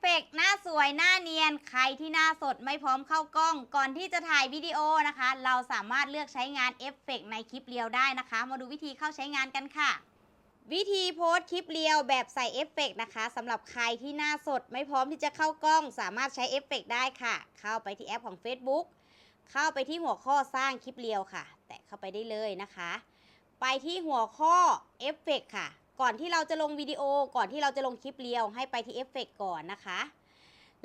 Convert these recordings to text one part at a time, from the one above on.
เฟกต์หน้าสวยหน้าเนียน ใครที่หน้าสดไม่พร้อมเข้ากล้อง ก่อนที่จะถ่ายวิดีโอนะคะ เราสามารถเลือกใช้งานเอฟเฟกต์ในคลิปเรียวได้นะคะ มาดูวิธีเข้าใช้งานกันค่ะ วิธีโพสต์คลิปเรียวแบบใส่เอฟเฟกต์นะคะสำหรับใครที่หน้าสดไม่พร้อมที่จะเข้ากล้อง สามารถใช้เอฟเฟกต์ได้ค่ะ เข้าไปที่แอปของ Facebook เข้าไปที่หัวข้อสร้างคลิปเรียวค่ะ แตะเข้าไปได้เลยนะคะ ไปที่หัวข้อเอฟเฟกต์ค่ะ ก่อนที่เราจะลงวิดีโอ ก่อนที่เราจะลงคลิปเรียวให้ไปที่เอฟเฟกต์ก่อนนะคะ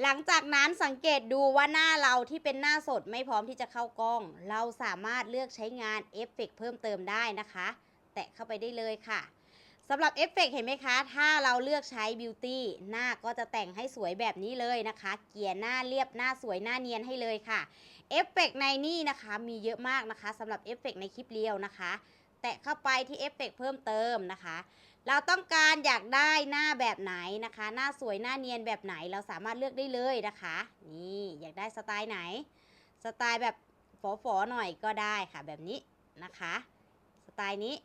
หลังจากนั้นสังเกตดูว่าหน้าเราที่เป็นหน้าสดไม่พร้อมที่จะเข้ากล้อง เราสามารถเลือกใช้งานเอฟเฟกต์เพิ่มเติมได้นะคะ แตะเข้าไปได้เลยค่ะสำหรับเอฟเฟกต์เห็นไหมคะ ถ้าเราเลือกใช้บิวตี้หน้าก็จะแต่งให้สวยแบบนี้เลยนะคะ เกลี่ยหน้าเรียบหน้าสวยหน้าเนียนให้เลยค่ะ เอฟเฟกต์ในนี่นะคะมีเยอะมากนะคะสำหรับเอฟเฟกต์ในคลิปเรียวนะคะ แตะเข้าไปที่เอฟเฟกต์เพิ่มเติมนะคะ เราต้องการอยากได้หน้าแบบไหนนะคะ หน้าสวยหน้าเนียนแบบไหนเราสามารถเลือกได้เลยนะคะ นี่อยากได้สไตล์ไหน สไตล์แบบฝอๆหน่อยก็ได้ค่ะแบบนี้นะคะ สไตล์นี้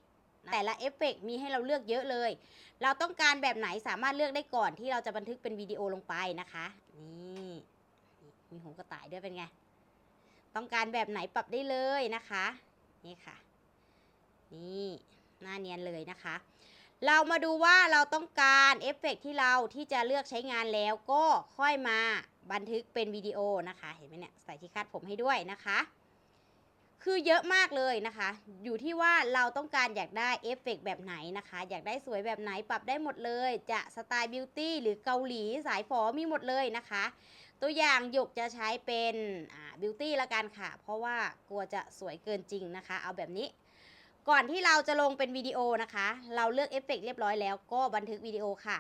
แต่ละเอฟเฟกต์มีให้เราเลือกเยอะเลย เราต้องการแบบไหนสามารถเลือกได้ก่อนที่เราจะบันทึกเป็นวิดีโอลงไปนะคะ นี่มีหูกระต่ายด้วยเป็นไง ต้องการแบบไหนปรับได้เลยนะคะ นี่ค่ะ นี่หน้าเนียนเลยนะคะ เรามาดูว่าเราต้องการเอฟเฟกต์ที่เราที่จะเลือกใช้งานแล้วก็ค่อยมาบันทึกเป็นวิดีโอนะคะ เห็นไหมเนี่ยใส่ที่คาดผมให้ด้วยนะคะ คือเยอะมากเลยนะคะ อยู่ที่ว่าเราต้องการอยากได้เอฟเฟกต์แบบไหนนะคะ อยากได้สวยแบบไหนปรับได้หมดเลย จะสไตล์บิวตี้หรือเกาหลีสายฝอมีหมดเลยนะคะ ตัวอย่างหยกจะใช้เป็นบิวตี้ละกันค่ะ เพราะว่ากลัวจะสวยเกินจริงนะคะ เอาแบบนี้ ก่อนที่เราจะลงเป็นวิดีโอนะคะ เราเลือกเอฟเฟกต์เรียบร้อยแล้วก็บันทึกวิดีโอค่ะ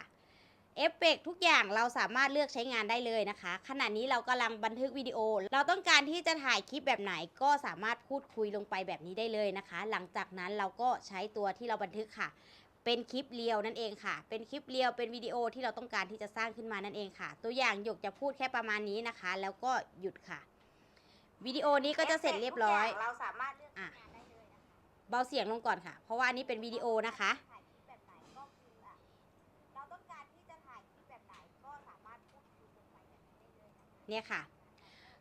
เอฟเฟกต์ทุกอย่างเราสามารถเลือกใช้งานได้เลยนะคะ ขณะนี้เรากำลังบันทึกวิดีโอ เราต้องการที่จะถ่ายคลิปแบบไหนก็สามารถพูดคุยลงไปแบบนี้ได้เลยนะคะ หลังจากนั้นเราก็ใช้ตัวที่เราบันทึกค่ะ เป็นคลิปเรียวนั่นเองค่ะ เป็นคลิปเรียวเป็นวิดีโอที่เราต้องการที่จะสร้างขึ้นมานั่นเองค่ะ ตัวอย่างหยกจะพูดแค่ประมาณนี้นะคะ แล้วก็หยุดค่ะวิดีโอนี้ก็จะเสร็จเรียบร้อยเราสามารถเลือกงานได้ เลยนะคะเบาเสียงลงก่อนค่ะ เพราะว่าอันนี้เป็นวิดีโอนะคะ ถ่ายคลิปแบบไหนก็คืออะเราต้องการที่จะถ่ายคลิปแบบไหนก็สามารถพูดคุยลงไปแบบนี้ได้เลยนะคะเนี่ยค่ะ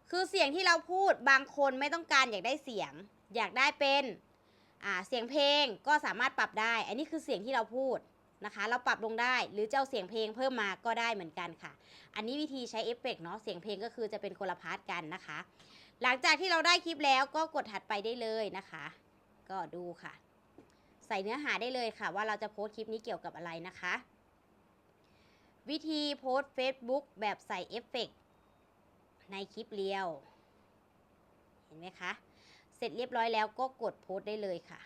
คือเสียงที่เราพูดบางคนไม่ต้องการอยากได้เสียง อยากได้เป็นอ่าเสียงเพลงก็สามารถปรับได้ อันนี้คือเสียงที่เราพูดนะคะ เราปรับลงได้หรือจะเอาเสียงเพลงเพิ่มมาก็ได้เหมือนกันค่ะ อันนี้วิธีใช้เอฟเฟกต์เนาะเสียงเพลงก็คือจะเป็นคนละพาร์ทกันนะคะ หลังจากที่เราได้คลิปแล้วก็กดถัดไปได้เลยนะคะ ก็ดูค่ะ ใส่เนื้อหาได้เลยค่ะ ว่าเราจะโพสต์คลิปนี้เกี่ยวกับอะไรนะคะ วิธีโพสต์ Facebook แบบใส่เอฟเฟกต์ในคลิปเรียว เห็นไหมคะ เสร็จเรียบร้อยแล้วก็กดโพสต์ได้เลยค่ะ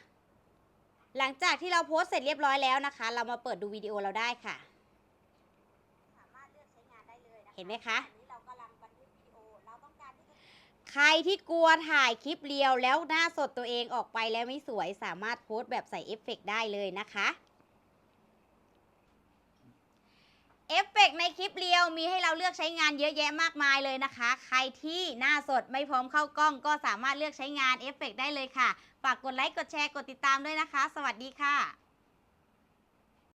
หลังจากที่เราโพสต์เสร็จเรียบร้อยแล้วนะคะ เรามาเปิดดูวิดีโอเราได้ค่ะสามารถเลือกใช้งานได้เลยนะคะเห็นไหมคะ ใครที่กลัวถ่ายคลิปเรียวแล้วหน้าสดตัวเองออกไปแล้วไม่สวยสามารถโพสต์แบบใส่เอฟเฟกต์ได้เลยนะคะเอฟเฟกต์ในคลิปเรียวมีให้เราเลือกใช้งานเยอะแยะมากมายเลยนะคะ ใครที่หน้าสดไม่พร้อมเข้ากล้องก็สามารถเลือกใช้งานเอฟเฟกต์ได้เลยค่ะ ฝากกดไลค์ กดแชร์ กดติดตามด้วยนะคะ สวัสดีค่ะ